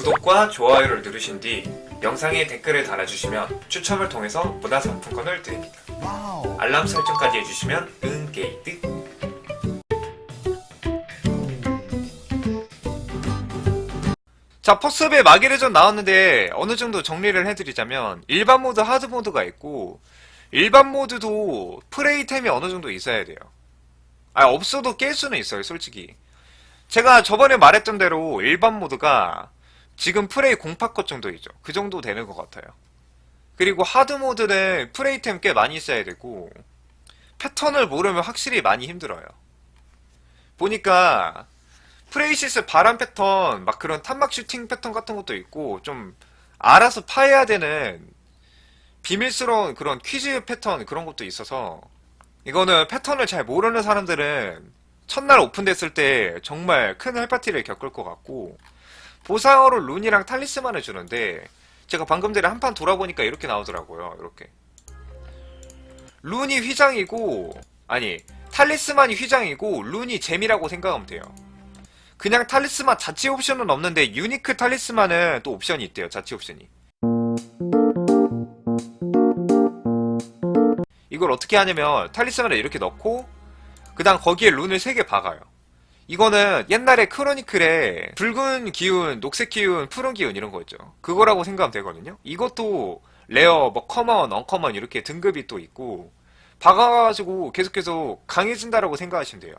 구독과 좋아요를 누르신 뒤 영상에 댓글을 달아주시면 추첨을 통해서 문화상품권을 드립니다. 알람 설정까지 해주시면 은게이득 자 퍼스업의 마계레전 나왔는데 어느 정도 정리를 해드리자면 일반 모드, 하드 모드가 있고 일반 모드도 프레이템이 어느 정도 있어야 돼요. 아 없어도 깰 수는 있어요, 솔직히. 제가 저번에 말했던 대로 일반 모드가 지금 프레이 공파컷 정도이죠. 그 정도 되는 것 같아요. 그리고 하드 모드는 프레이템 꽤 많이 써야 되고 패턴을 모르면 확실히 많이 힘들어요. 보니까 프레이시스 바람 패턴 막 그런 탄막 슈팅 패턴 같은 것도 있고 좀 알아서 파해야 되는 비밀스러운 그런 퀴즈 패턴 그런 것도 있어서 이거는 패턴을 잘 모르는 사람들은 첫날 오픈됐을 때 정말 큰 헬파티를 겪을 것 같고 보상으로 룬이랑 탈리스만을 주는데 제가 방금 전에 한 판 돌아보니까 이렇게 나오더라고요 이렇게. 룬이 휘장이고 아니 탈리스만이 휘장이고 룬이 잼이라고 생각하면 돼요. 그냥 탈리스만 자체 옵션은 없는데 유니크 탈리스만은 또 옵션이 있대요 자체 옵션이. 이걸 어떻게 하냐면 탈리스만을 이렇게 넣고 그 다음 거기에 룬을 3개 박아요 이거는 옛날에 크로니클에 붉은 기운, 녹색 기운, 푸른 기운 이런 거였죠. 그거라고 생각하면 되거든요. 이것도 레어, 뭐 커먼, 언커먼 이렇게 등급이 또 있고 박아가지고 계속 계속 강해진다라고 생각하시면 돼요.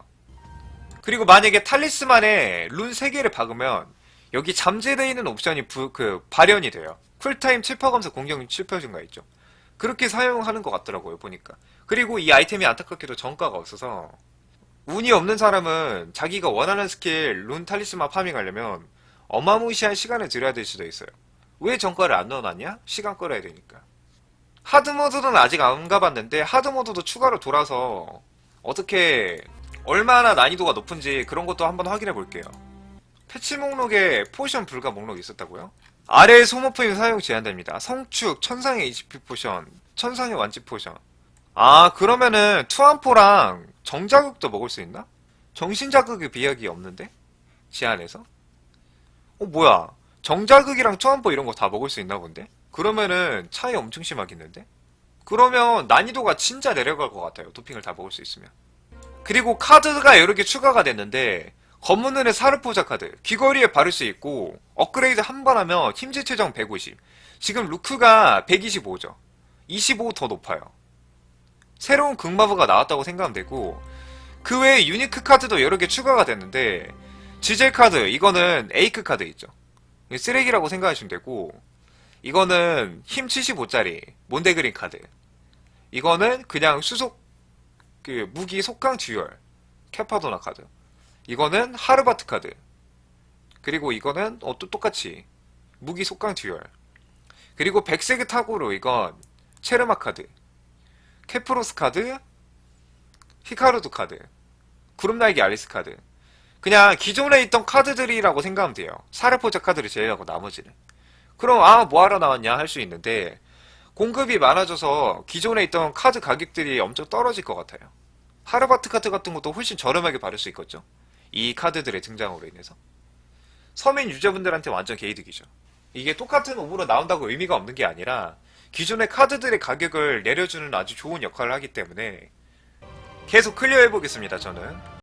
그리고 만약에 탈리스만에 룬 3개를 박으면 여기 잠재되어 있는 옵션이 부, 그 발현이 돼요. 쿨타임 7% 감소 공격력 7% 증가 있죠. 그렇게 사용하는 것 같더라고요 보니까. 그리고 이 아이템이 안타깝게도 정가가 없어서 운이 없는 사람은 자기가 원하는 스킬 룬 탈리스만 파밍하려면 어마무시한 시간을 들여야 될 수도 있어요 왜 정가를 안 넣어놨냐? 시간 끌어야 되니까 하드모드는 아직 안 가봤는데 하드모드도 추가로 돌아서 어떻게 얼마나 난이도가 높은지 그런 것도 한번 확인해 볼게요 패치 목록에 포션 불가 목록이 있었다고요? 아래 소모포인 사용 제한됩니다. 성축, 천상의 HP 포션, 천상의 완치 포션. 아, 그러면은 투안포랑 정자극도 먹을 수 있나? 정신자극의 비약이 없는데? 제한에서? 어, 뭐야. 정자극이랑 투안포 이런 거 다 먹을 수 있나 본데? 그러면은 차이 엄청 심하겠는데? 그러면 난이도가 진짜 내려갈 것 같아요. 도핑을 다 먹을 수 있으면. 그리고 카드가 여러 개 추가가 됐는데 검은 눈의 사르포자 카드 귀걸이에 바를 수 있고 업그레이드 한 번 하면 힘질 최정 150 지금 루크가 125죠 25 더 높아요 새로운 극마브가 나왔다고 생각하면 되고 그 외에 유니크 카드도 여러 개 추가가 됐는데 지젤 카드 이거는 에이크 카드 있죠 쓰레기라고 생각하시면 되고 이거는 힘 75짜리 몬데그린 카드 이거는 그냥 수속 그 무기 속강 듀얼 캐파도나 카드 이거는 하르바트 카드. 그리고 이거는 어, 또 똑같이 무기 속강 듀얼. 그리고 백색의 타고로 이건 체르마 카드. 케프로스 카드. 히카루드 카드. 구름 날개 아리스 카드. 그냥 기존에 있던 카드들이라고 생각하면 돼요. 사르포자 카드를 제외하고 나머지는. 그럼 아 뭐하러 나왔냐 할 수 있는데 공급이 많아져서 기존에 있던 카드 가격들이 엄청 떨어질 것 같아요. 하르바트 카드 같은 것도 훨씬 저렴하게 받을 수 있겠죠. 이 카드들의 등장으로 인해서 서민 유저분들한테 완전 개이득이죠. 이게 똑같은 옴으로 나온다고 의미가 없는 게 아니라 기존의 카드들의 가격을 내려주는 아주 좋은 역할을 하기 때문에 계속 클리어 해보겠습니다. 저는